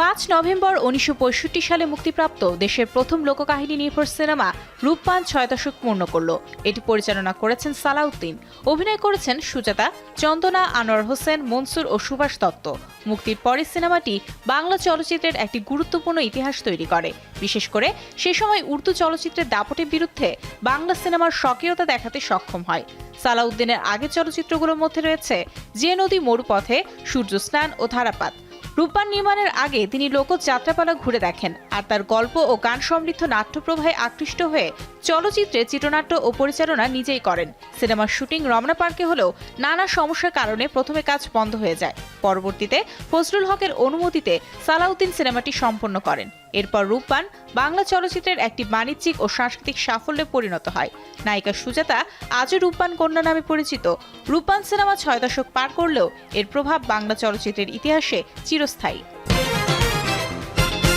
পাঁচ নভেম্বর উনিশশো পঁয়ষট্টি সালে মুক্তিপ্রাপ্ত দেশের প্রথম লোককাহিনী নির্ভর সিনেমা রূপপান ছয় দশক পূর্ণ করল। এটি পরিচালনা করেছেন সালাউদ্দিন। অভিনয় করেছেন সুজাতা, চন্দনা, আনোয়ার হোসেন, মনসুর ও সুভাষ দত্ত। মুক্তির পরে সিনেমাটি বাংলা চলচ্চিত্রের একটি গুরুত্বপূর্ণ ইতিহাস তৈরি করে। বিশেষ করে সে সময় উর্দু চলচ্চিত্রের দাপটের বিরুদ্ধে বাংলা সিনেমার সক্রিয়তা দেখাতে সক্ষম হয়। সালাউদ্দিনের আগের চলচ্চিত্রগুলোর মধ্যে রয়েছে যে নদী মরুপথে সূর্য স্নান ও ধারাপাত। রূপবান নির্মাণের আগে তিনি লোক যাত্রাপালা ঘুরে দেখেন আর তার গল্প ও গান সমৃদ্ধ নাট্যপ্রবাহে আকৃষ্ট হয়ে চলচ্চিত্রে চিত্রনাট্য ও পরিচালনা নিজেই করেন। সিনেমার শুটিং রমনা পার্কে হলেও নানা সমস্যার কারণে প্রথমে কাজ বন্ধ হয়ে যায়। পরবর্তীতে ফজলুল হকের অনুমতিতে সালাউদ্দিন সিনেমাটি সম্পন্ন করেন। এরপর রূপবান বাংলা চলচ্চিত্রের একটি বাণিজ্যিক ও সাংস্কৃতিক সাফল্যে পরিণত হয়। নায়িকা সুজাতা আজও রূপবান কন্যা নামে পরিচিত। রূপবান সিনেমা ছয় দশক পার করলেও এর প্রভাব বাংলা চলচ্চিত্রের ইতিহাসে চিরস্থায়ী।